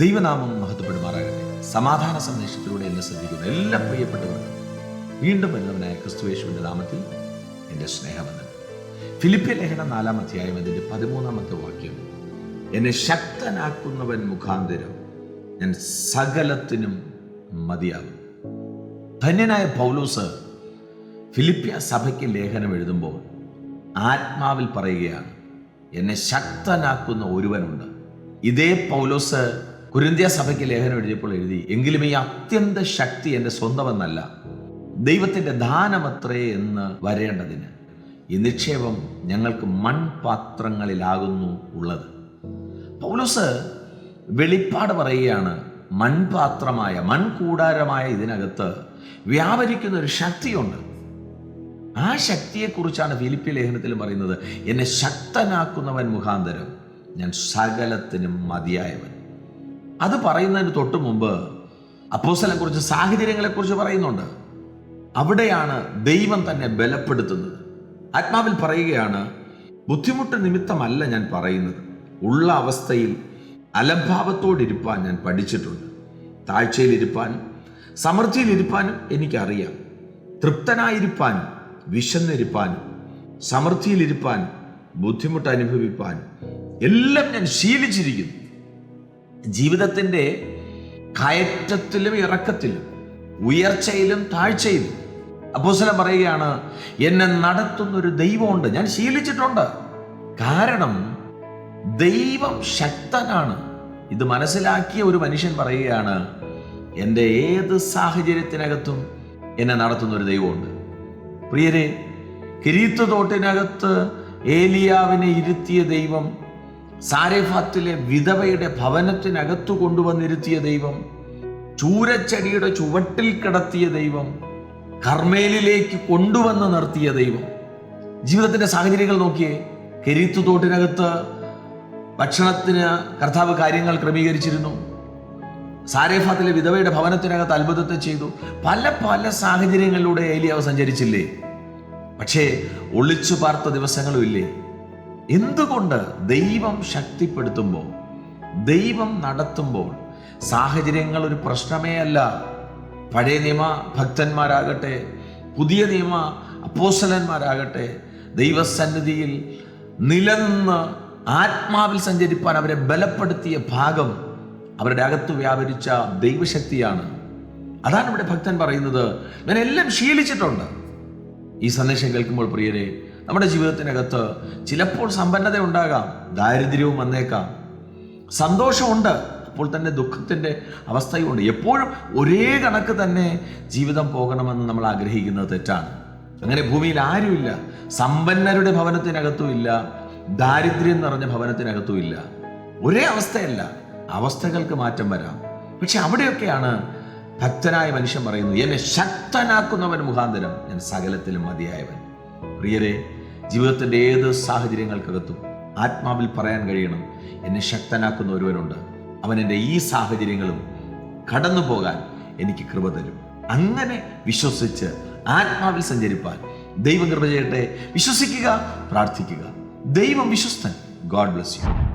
ദൈവനാമം മഹത്വപ്പെടുമാറാകട്ടെ. സമാധാന സന്ദേശത്തിലൂടെ എന്നെ ശ്രദ്ധിക്കുന്ന എല്ലാ പ്രിയപ്പെട്ടവർക്കും വീണ്ടും വരുന്നവനായ ക്രിസ്തുവേശുവിന്റെ നാമത്തിൽ എന്റെ സ്നേഹമെന്ന് ഫിലിപ്പിയ ലേഖനം നാലാം അധ്യായം അതിന്റെ പതിമൂന്നാമത്തെ വാക്യം. എന്നെ ശക്തനാക്കുന്നവൻ മുഖാന്തരം ഞാൻ സകലത്തിനും മതിയാകും. ധന്യനായ പൗലൂസ് ഫിലിപ്പിയ സഭയ്ക്ക് ലേഖനം എഴുതുമ്പോൾ ആത്മാവിൽ പറയുകയാണ് എന്നെ ശക്തനാക്കുന്ന ഒരുവനുണ്ട്. ഇതേ പൗലോസ് കുരിന്ത്യ സഭയ്ക്ക് ലേഖനം എഴുതിയപ്പോൾ എഴുതി എങ്കിലും ഈ അത്യന്ത ശക്തി എന്റെ സ്വന്തമെന്നല്ല ദൈവത്തിന്റെ ദാനമത്രേ എന്ന് വരേണ്ടതിന് ഈ നിക്ഷേപം ഞങ്ങൾക്ക് മൺപാത്രങ്ങളിലാകുന്നു ഉള്ളത്. പൗലോസ് വെളിപ്പാട് പറയുകയാണ് മൺപാത്രമായ മൺകൂടാരമായ ഇതിനകത്ത് വ്യാപരിക്കുന്ന ഒരു ശക്തിയുണ്ട്. ആ ശക്തിയെക്കുറിച്ചാണ് ഫിലിപ്പി ലേഖനത്തിൽ പറയുന്നത് എന്നെ ശക്തനാക്കുന്നവൻ മുഖാന്തരം ഞാൻ സകലത്തിനും മതിയായവൻ അത് പറയുന്നതിന് തൊട്ട് മുമ്പ് അപ്പോസലെ കുറിച്ച് സാഹചര്യങ്ങളെ കുറിച്ച് പറയുന്നുണ്ട്. അവിടെയാണ് ദൈവം തന്നെ ബലപ്പെടുത്തുന്നത്. ആത്മാവിൽ പറയുകയാണ് ബുദ്ധിമുട്ട് നിമിത്തമല്ല ഞാൻ പറയുന്നത്. ഉള്ള അവസ്ഥയിൽ അലംഭാവത്തോടിരിപ്പാൻ ഞാൻ പഠിച്ചിട്ടുണ്ട്. താഴ്ചയിലിരിപ്പാനും സമൃദ്ധിയിലിരിപ്പാനും എനിക്കറിയാം. തൃപ്തനായിരിക്കാനും വിശന്നിരിപ്പാനും സമൃദ്ധിയിലിരിപ്പാനും ബുദ്ധിമുട്ട് അനുഭവിപ്പാനും എല്ലാം ഞാൻ ശീലിച്ചിരിക്കുന്നു. ജീവിതത്തിന്റെ കയറ്റത്തിലും ഇറക്കത്തിലും ഉയർച്ചയിലും താഴ്ചയിലും അപ്പോസ്തലൻ പറയുകയാണ് എന്നെ നടത്തുന്ന ഒരു ദൈവമുണ്ട്. ഞാൻ ശീലിച്ചിട്ടുണ്ട്. കാരണം ദൈവം ശക്തനാണ്. ഇത് മനസ്സിലാക്കിയ ഒരു മനുഷ്യൻ പറയുകയാണ് എന്റെ ഏത് സാഹചര്യത്തിനകത്തും എന്നെ നടത്തുന്ന ഒരു ദൈവമുണ്ട്. പ്രിയരെ കിരീത്ത് തോട്ടിനകത്ത് ഏലിയാവിനെ ഇരുത്തിയ ദൈവം സാരഫാത്തിലെ വിധവയുടെ ഭവനത്തിനകത്തു കൊണ്ടുവന്നിരുത്തിയ ദൈവം ചൂരച്ചെടിയുടെ ചുവട്ടിൽ കിടത്തിയ ദൈവം കർമ്മേലിലേക്ക് കൊണ്ടുവന്ന് നിർത്തിയ ദൈവം. ജീവിതത്തിന്റെ സാഹചര്യങ്ങൾ നോക്കിയേ കെരീത്തു തോട്ടിനകത്ത് ഭക്ഷണത്തിന് കർത്താവ് കാര്യങ്ങൾ ക്രമീകരിച്ചിരുന്നു. സാരേഫാത്തിലെ വിധവയുടെ ഭവനത്തിനകത്ത് അത്ഭുതത്തെ ചെയ്തു. പല പല സാഹചര്യങ്ങളിലൂടെ ഏലിയാവ് സഞ്ചരിച്ചില്ലേ? പക്ഷേ ഒളിച്ചു പാർത്ത ദിവസങ്ങളും ഇല്ലേ? എന്തുകൊണ്ട് ദൈവം ശക്തിപ്പെടുത്തുമ്പോൾ ദൈവം നടത്തുമ്പോൾ സാഹചര്യങ്ങൾ ഒരു പ്രശ്നമേ അല്ല. പഴയ നിയമ ഭക്തന്മാരാകട്ടെ പുതിയ നിയമ അപ്പോസലന്മാരാകട്ടെ ദൈവസന്നിധിയിൽ നിലനിന്ന് ആത്മാവിൽ സഞ്ചരിപ്പാൻ അവരെ ബലപ്പെടുത്തിയ ഭാഗം അവരുടെ അകത്ത് വ്യാപരിച്ച ദൈവശക്തിയാണ്. അതാണ് ഇവിടെ ഭക്തൻ പറയുന്നത്. ഞാൻ എല്ലാം ശീലിച്ചിട്ടുണ്ട്. ഈ സന്ദേശം കേൾക്കുമ്പോൾ പ്രിയരെ നമ്മുടെ ജീവിതത്തിനകത്ത് ചിലപ്പോൾ സമ്പന്നത ഉണ്ടാകാം ദാരിദ്ര്യവും വന്നേക്കാം. സന്തോഷമുണ്ട് അപ്പോൾ തന്നെ ദുഃഖത്തിന്റെ അവസ്ഥയുണ്ട്. എപ്പോഴും ഒരേ കണക്ക് തന്നെ ജീവിതം പോകണമെന്ന് നമ്മൾ ആഗ്രഹിക്കുന്നത് തെറ്റാണ്. അങ്ങനെ ഭൂമിയിൽ ആരുമില്ല സമ്പന്നരുടെ ഭവനത്തിനകത്തും ഇല്ല ദാരിദ്ര്യം നിറഞ്ഞ ഭവനത്തിനകത്തും ഇല്ല. ഒരേ അവസ്ഥയല്ല അവസ്ഥകൾക്ക് മാറ്റം വരാം. പക്ഷെ അവിടെയൊക്കെയാണ് ഭക്തനായ മനുഷ്യൻ പറയുന്നു എന്നെ ശക്തനാക്കുന്നവൻ മുഖാന്തരം ഞാൻ സകലത്തിലും മതിയായവൻ. പ്രിയരെ ജീവിതത്തിന്റെ ഏത് സാഹചര്യങ്ങൾക്കകത്തും ആത്മാവിൽ പറയാൻ കഴിയണം. എന്നെ ശക്തനാക്കുന്ന ഒരുവനുണ്ട്. അവൻ എന്റെ ഈ സാഹചര്യങ്ങളും കടന്നു പോകാൻ എനിക്ക് കൃപ തരും. അങ്ങനെ വിശ്വസിച്ച് ആത്മാവിൽ സഞ്ചരിപ്പാൻ ദൈവം കൃപ ചെയ്യട്ടെ. വിശ്വസിക്കുക പ്രാർത്ഥിക്കുക. ദൈവം വിശ്വസ്തൻ. God bless you.